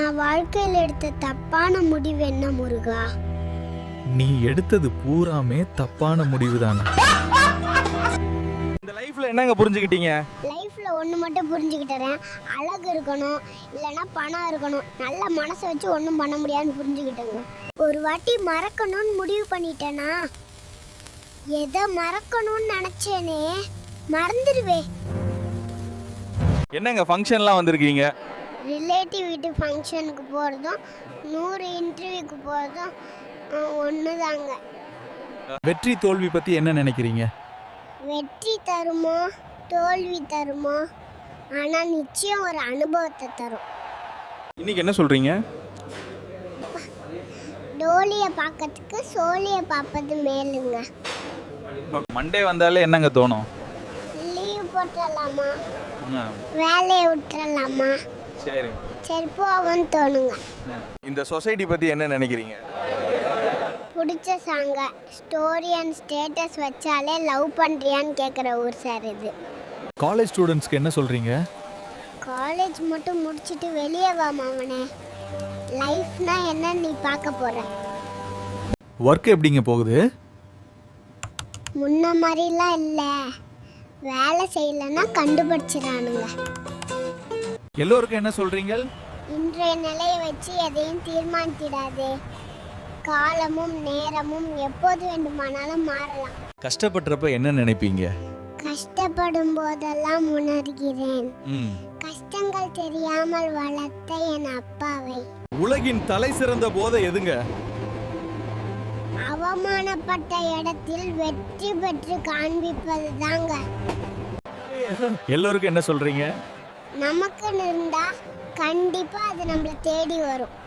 நான் வாழ்க்கையில் எடுத்த தப்பான முடிவு என்ன முருகா? நீ எடுத்தது பூராமே தப்பான முடிவுதானே. இந்த லைஃப்ல என்னங்க புரிஞ்சுக்கிட்டீங்க? லைஃப்ல ஒன்று மட்டும் புரிஞ்சுக்கிட்டேன் அழகு இருக்கணும் இல்லைன்னா பணம் இருக்கணும். நல்ல மனசை வச்சு ஒன்றும் பண்ண முடியாதுன்னு புரிஞ்சுக்கிட்டேங்க. ஒரு வாட்டி மறக்கணும்னு முடிவு பண்ணிட்டேனா? எதை மறக்கணும்னு நினச்சேனே மறந்துடுவே. என்னங்க ஃபங்க்ஷன்லாம் வந்திருக்கீங்க? ரிலேட்டிவ் வீட்டு ஃபங்க்ஷனுக்கு போகிறதும் நூறு இன்டர்வியூக்கு போகிறதும் ஒன்று தாங்க வெற்றி தோல்வி பத்தி என்ன நினைக்கிறீங்க? வெற்றி தருமோ? தோல்வி தருமோ? ஆனால் நிச்சயம் ஒரு அனுபவத்தை தரும். இன்னைக்கு என்ன சொல்றீங்க? டோலியை பார்க்கறதுக்கு சோழியை பார்ப்பது மேலுங்க. மண்டே வந்தாலே என்னங்க தோணும்? லீவ் போட்டுடலாமா? ஆ, வேலையை விட்டுறலாமா சரி சரி போவோன்னு தோணுங்க. இந்த சொசைட்டி பத்தி என்ன நினைக்கிறீங்க? பிடிச்ச சாங்க ஸ்டோரி அண்ட் ஸ்டேட்டஸ் வச்சாலே லவ் பண்ணுறியான்னு கேட்குற ஊர் சார் இது. காலேஜ் ஸ்டூடெண்ட்ஸ்க்கு என்ன சொல்றீங்க? காலேஜ் மட்டும் முடிச்சிட்டு வெளியே வா மாமனே. லைஃப்னா என்னன்னு நீ பார்க்க போற? ஒர்க் எப்படிங்க போகுது? முன்ன மாதிரிலாம் இல்லை. வேலை செய்யலைன்னா கண்டுபிடிச்சிடானுங்க எல்லோருக்கும் என்ன சொல்றீங்க? இன்றைய நிலையை வச்சு எதையும் தீர்மானித்திடாதே. காலமும் நேரமும் எப்போது வேண்டுமானாலும் மாறலாம். கஷ்டப்படுறப்ப என்ன நினைப்பீங்க? கஷ்டப்படும் போதெல்லாம் உணர்கிறேன். கஷ்டங்கள் தெரியாமல் வளர்த்த என் அப்பாவை. உலகின் தலை சிறந்த போதை எதுங்க? அவமானப்பட்ட இடத்தில் வெற்றி பெற்று காண்பிப்பது தாங்க எல்லோருக்கும் என்ன சொல்றீங்க? நமக்குன்னு இருந்தா கண்டிப்பா அது நம்மளை தேடி வரும்.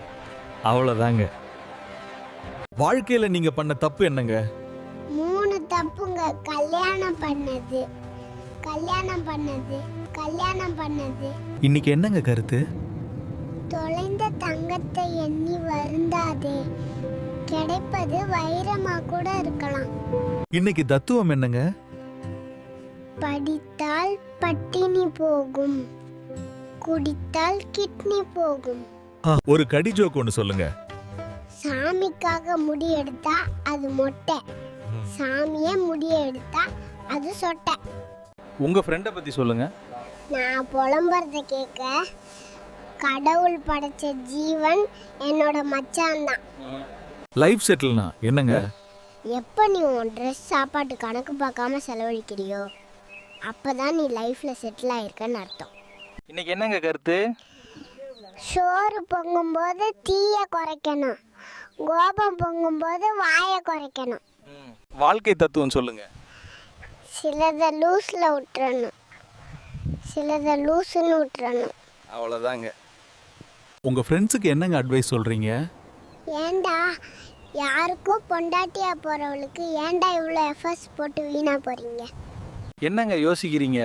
அவ்வளோதாங்க வாழ்க்கையில நீங்க பண்ண தப்பு என்னங்க? மூணு தப்புங்க. கல்யாணம் பண்ணது. கல்யாணம் பண்ணது. கல்யாணம் பண்ணது. இன்னைக்கு என்னங்க கருத்து? தொலைந்த தங்கத்தை எண்ணி வருந்தாதே. கிடைப்பது வைரமா கூட இருக்கலாம். இன்னைக்கு தத்துவம் என்னங்க? படித்தால் பட்டினி போகும். குடித்தால் கிட்னி போகும். ஒரு கடி ஜோக் ஒன்று சொல்லுங்க. சாமிக்காக முடி எடுத்தா அது மொட்டை. சாமியே முடிய எடுத்தா அது சொட்டை. உங்க ஃப்ரெண்டை பத்தி சொல்லுங்க. நான் புலம்புறத கேட்க கடவுள் படைச்ச ஜீவன் என்னோட மச்சான் தான் லைஃப் செட்டில்னா என்னங்க? எப்போ நீ உன் ட்ரெஸ் சாப்பாட்டு கணக்கு பார்க்காம செலவழிக்கிறியோ அப்போ தான் நீ லைஃப்பில் செட்டில் ஆயிருக்கன்னு அர்த்தம். இன்னைக்கு என்னங்க கருத்து? சோறு பொங்கும்போது தீயை குறைக்கணும். கோபம் பொங்கும்போது வாயை குறைக்கணும். வாழ்க்கை தத்துவம் சொல்லுங்க. சிலதை லூஸில் விட்டுறணும் சிலதை லூஸுன்னு விட்டுறணும் அவ்வளோதாங்க உங்க ஃப்ரெண்ட்ஸுக்கு என்னங்க அட்வைஸ் சொல்றீங்க? ஏன்டா யாருக்கோ பொண்டாட்டியா போகிறவளுக்கு ஏன்டா இவ்வளோ எஃபர்ட்ஸ் போட்டு வீணாக போகிறீங்க என்னங்க யோசிக்கிறீங்க?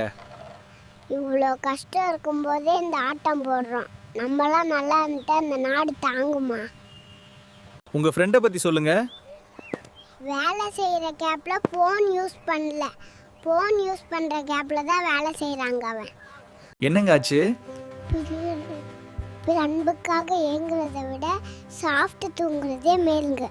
இவ்வளோ கஷ்டம் இருக்கும்போதே இந்த ஆட்டம் போடுறோம். நம்மலாம் நல்லா இருந்துட்டா இந்த நாடு தாங்குமா? உங்க ஃப்ரெண்டை பத்தி சொல்லுங்க. வேலை செய்கிற கேப்பில் ஃபோன் யூஸ் பண்ணல. ஃபோன் யூஸ் பண்ணுற கேப்பில் தான் வேலை செய்கிறாங்க அவன். என்னங்க ஆச்சு? பிற- அன்புக்காக ஏங்குறதை விட சாப்பிட்டு தூங்குறதே மேலுங்க.